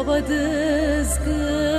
Obadızgın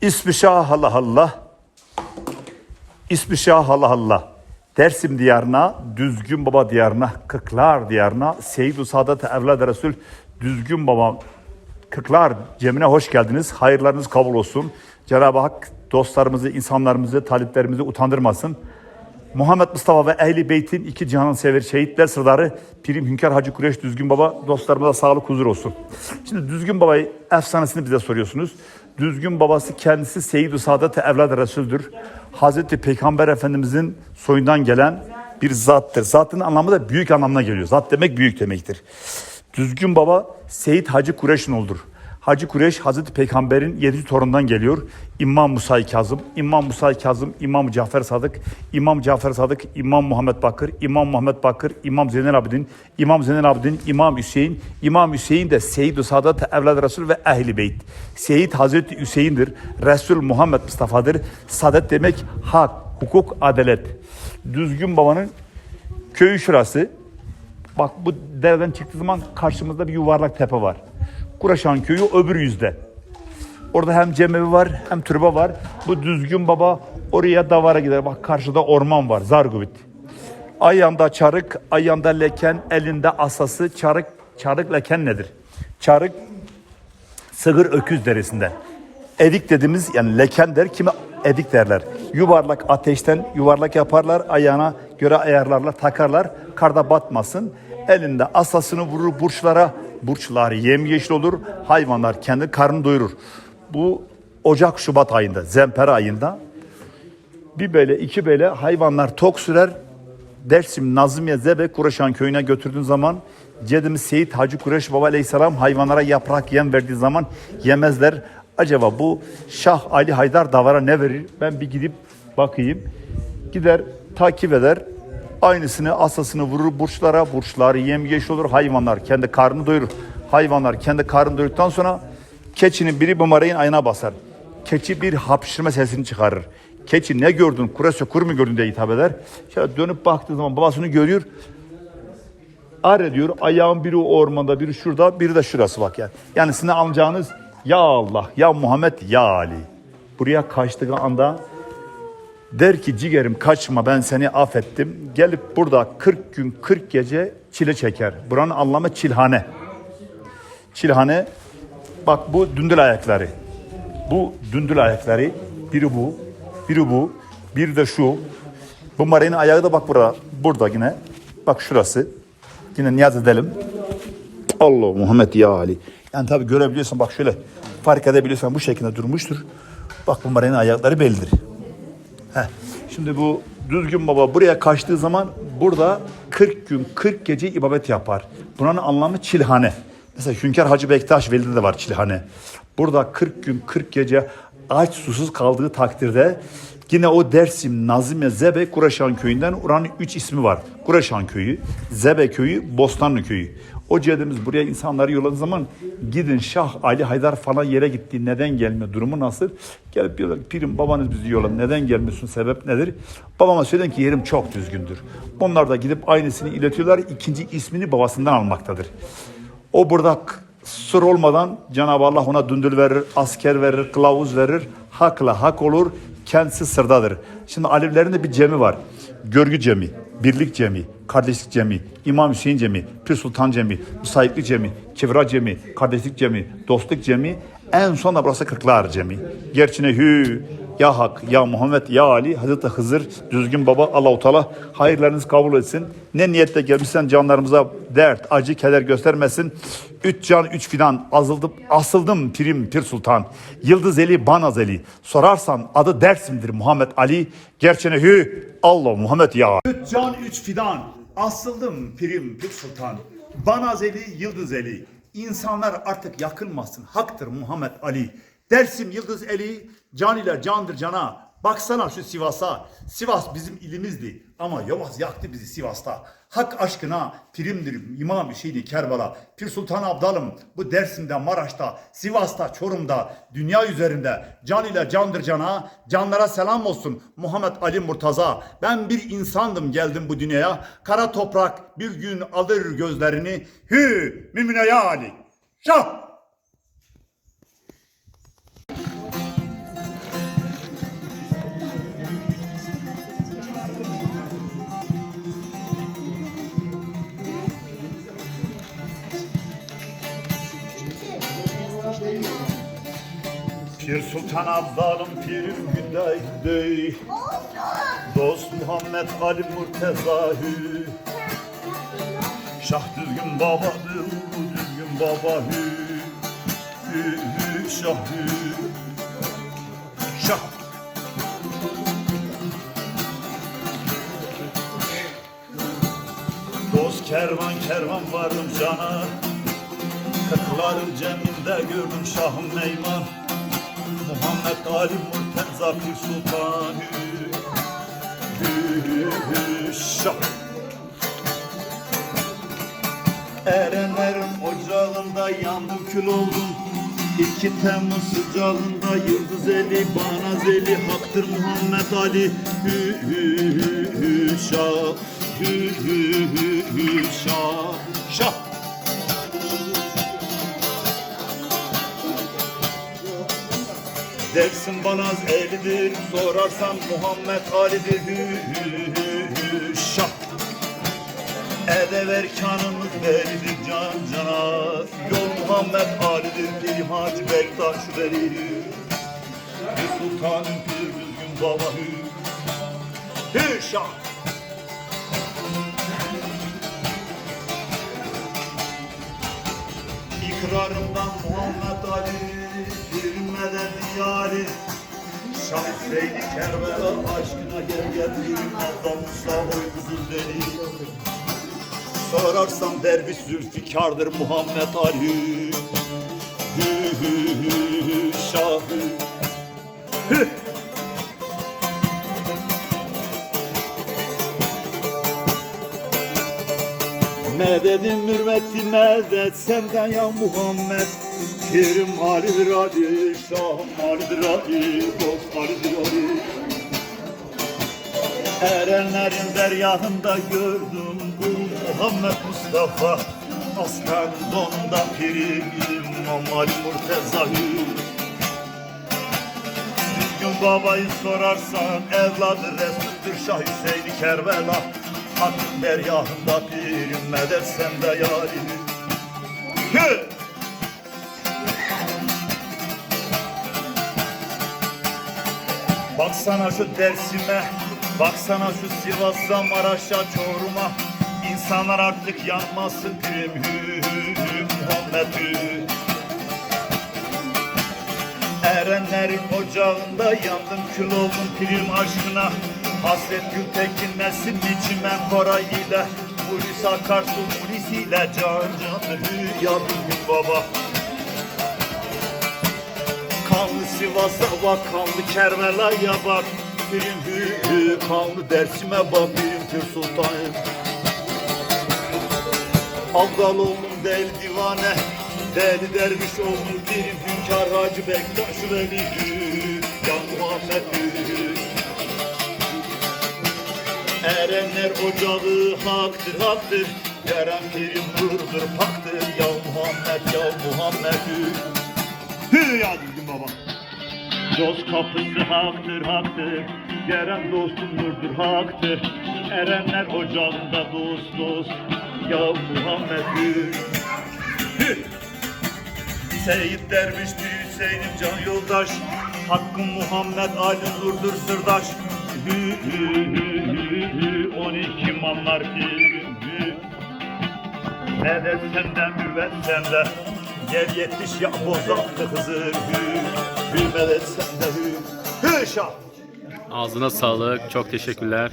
İsmi Şah Allah Allah. İsmi Şah Allah Allah. Dersim diyarına, Düzgün Baba diyarına, Kırklar diyarına, Seyyid-i Saadet Evlad Resul, Düzgün Baba Kırklar cemine hoş geldiniz. Hayırlarınız kabul olsun. Cenab-ı Hak dostlarımızı, insanlarımızı, taliplerimizi utandırmasın. Muhammed Mustafa ve Ehli Beyt'in iki cihanın sever şehitler sırdarı Pirim Hünkar Hacı Kureş Düzgün Baba dostlarımıza sağlık huzur olsun. Şimdi Düzgün Baba'yı efsanesini bize soruyorsunuz. Düzgün babası kendisi Seyyid-i Saadet Evlad Resul'dür. Hazreti Peygamber Efendimizin soyundan gelen bir zattır. Zatın anlamı da büyük anlamına geliyor. Zat demek büyük demektir. Düzgün baba Seyit Hacı Kureş'in oldur. Hacı Kureş Hazreti Peygamber'in yedi torundan geliyor. İmam Musa Kazım, İmam Musa Kazım, İmam Cafer Sadık, İmam Cafer Sadık, İmam Muhammed Bakır, İmam Muhammed Bakır, İmam Zeynel Abidin, İmam Zeynel Abidin, İmam Hüseyin, İmam Hüseyin de Seyyid-i Saadet Evlad Resul ve Ehli Beyt. Seyyid Hazreti Hüseyin'dir. Resul Muhammed Mustafa'dır. Saadet demek hak, hukuk, adalet. Düzgün babanın köyü şurası. Bak bu dereden çıktığı zaman karşımızda bir yuvarlak tepe var. Kuraşan köyü öbür yüzde. Orada hem cemevi var hem türbe var. Bu düzgün baba oraya davara gider. Bak karşıda orman var Zargubit. Ayağında çarık, ayağında leken, elinde asası. Çarık, çarık leken nedir? Çarık sığır öküz derisinden. Edik dediğimiz yani leken der kimi edik derler. Yuvarlak ateşten yuvarlak yaparlar ayağına göre ayarlarlar takarlar karda batmasın. Elinde asasını vurur burçlara burçlar yemyeşil olur hayvanlar kendi karnını doyurur. Bu Ocak Şubat ayında zemper ayında bir böyle iki böyle hayvanlar tok sürer. Dersim Nazmiye Zebe Kuraşan köyüne götürdüğün zaman Cedimiz Seyit Hacı Kureş Baba Aleyhisselam hayvanlara yaprak yem verdiği zaman yemezler. Acaba bu Şah Ali Haydar Davar'a ne verir? Ben bir gidip bakayım. Gider takip eder. Aynısını asasını vurur burçlara. Burçlar yemyeşil olur. Hayvanlar kendi karnını doyurur. Hayvanlar kendi karnını doyurduktan sonra keçinin biri bu marayın ayına basar. Keçi bir hapşırma sesini çıkarır. Keçi ne gördün? Kurese kur mu gördün diye hitap eder. Şöyle dönüp baktığı zaman babasını görüyor. Ar ediyor. Ayağın biri ormanda, biri şurada, biri de şurası bak yani. Yani sizin alacağınız ya Allah, ya Muhammed, ya Ali. Buraya kaçtığı anda der ki ciğerim kaçma ben seni affettim. Gelip burada 40 gün 40 gece çile çeker. Buranın anlamı çilhane. Çilhane bak bu dündül ayakları. Bu dündül ayakları biri bu, biri bu, bir de şu. Bu marinin ayağı da bak burada, burada yine. Bak şurası. Yine niyaz edelim. Allah Muhammed ya Ali. Yani tabii görebiliyorsan bak şöyle fark edebiliyorsan bu şekilde durmuştur. Bak bu marinin ayakları bellidir. Heh. Şimdi bu düzgün baba buraya kaçtığı zaman burada 40 gün 40 gece ibadet yapar. Bunun anlamı çilhane. Mesela Hünkar Hacı Bektaş Veli'de de var çilhane. Burada 40 gün 40 gece aç susuz kaldığı takdirde yine o Dersim Nazime Zebe Kuraşan köyünden oranın 3 ismi var. Kuraşan köyü, Zebe köyü, Bostanlı köyü. O cedimiz buraya insanları yolladığı zaman gidin Şah Ali Haydar falan yere gitti. Neden gelmiyor? Durumu nasıl? Gelip diyorlar pirim babanız bizi yolladı. Neden gelmiyorsun? Sebep nedir? Babama söyledim ki yerim çok düzgündür. Onlar da gidip aynısını iletiyorlar. İkinci ismini babasından almaktadır. O burada sır olmadan Cenab-ı Allah ona dündül verir, asker verir, kılavuz verir. Hakla hak olur, kendisi sırdadır. Şimdi Alevilerin de bir cemi var. Görgü cemi, birlik cemi, kardeşlik cemi, İmam Hüseyin cemi, Pir Sultan cemi, Musayiplik cemi, Kivra cemi, kardeşlik cemi, dostluk cemi. En son da burası Kırklar cemi. Gerçine hü, ya Hak, ya Muhammed, ya Ali, Hazreti Hızır, düzgün baba Allah-u Teala hayırlarınızı kabul etsin. Ne niyetle gelmişsen canlarımıza dert, acı, keder göstermesin. Üç can, üç fidan, azıldım, asıldım pirim, pir sultan. Yıldız eli, banaz eli. Sorarsan adı Dersim'dir Muhammed Ali. Gerçine hü, Allah Muhammed ya. Üç can, üç fidan, asıldım pirim, pir sultan. Banaz eli, yıldız eli. İnsanlar artık yakılmasın. Haktır Muhammed Ali. Dersim Yıldız Eli can ile candır cana. Baksana şu Sivas'a. Sivas bizim ilimizdi ama Yavaz yaktı bizi Sivas'ta. Hak aşkına pirimdir İmam Hüseyin'i Kerbala. Pir Sultan Abdalım bu Dersim'de, Maraş'ta, Sivas'ta, Çorum'da, dünya üzerinde can ile candır cana. Canlara selam olsun Muhammed Ali Murtaza. Ben bir insandım geldim bu dünyaya. Kara toprak bir gün alır gözlerini. Hü mümine ya Ali. Şah! Pir Sultan Abdalım pirim günday dey Dost Muhammed Ali Murteza'hü Şah düzgün babadır düzgün baba hü Hü hü şah hü Şah. Dost kervan kervan vardım cana. Kırkların ceminde gördüm Şahım Meyman Ali Murteza Pir Sultan Hü hü hü şah Erenlerin ocağında yandım kül oldum İki Temmuz sıcağında yıldız eli bana zeli Haktır Muhammed Ali. Hü hü hü hü şah Hü hü hü hü şah Şah Dersin banaz elidir sorarsan Muhammed Ali'dir. Hü hü hü hü şah. Edever kanımız veridir can cana. Yol Muhammed Ali'dir Pir Hacı Bektaş verir Bir sultanın pir düzgün baba hü. Hü şah. İkrarımdan Muhammed Ali Girmeden diyarı? Şah Hüseyin'i Kerbela aşkına gel gel Adam Mustafa uygusuz deli Sorarsan derviş zülfikardır Muhammed Ali. Hü hü hü şahı. Hü. Mededim mürveti medet senden ya Muhammed Kerim Ali'dir Ali, Şahım Ali'dir Ali, Dost Ali'dir Ali Erenlerin deryahında gördüm bu Muhammed Mustafa. Aslan donunda pirim İmam Ali Murteza'yı Düzgün babayı sorarsan evladı Resul'dür Şah Hüseyin'i Kerbela. Hakkın deryahında pirim medet sende yarim. Hı! Baksana şu Dersim'e, baksana şu Sivas'a, Maraş'a, Çorum'a. İnsanlar artık yanmasın pirim hü hü hü Muhammed hü Erenlerin ocağında yandım kül oldum pirim aşkına. Hasret Gültekin Nesim içimen korayıyla Hulusi Akarsu Hulusi'yle can can hü ya düzgün baba Kanlı Sivas'a bak, kanlı Kervela'ya bak. Pirim hü hü, kanlı Dersim'e bak Pirim Pir Sultan'ım. Abdal oldum deli divane Deli derviş oldum Pirim Hünkar Hacı Bektaş Veli. Hü Ya Muhammed hü Erenler ocağı haktır haktır. Yaren pirim nurdur paktır. Ya Muhammed ya Muhammed ya düzgün baba. Dost kapısı haktır haktır. Gelen dostum nurdur haktır. Erenler ocağında dost dost. Ya Muhammed hü. Hü. Seyit derviş bir Hüseyin'im can yoldaş. Hakkım Muhammed Ali nurdur sırdaş. Hü hü hü hü hü. On iki pirim hü. Ne de senden müvet sende Gel yetiş ya bozaktı Hızır hü Hü medet sende hü Hü şah Ağzına sağlık. Çok teşekkürler.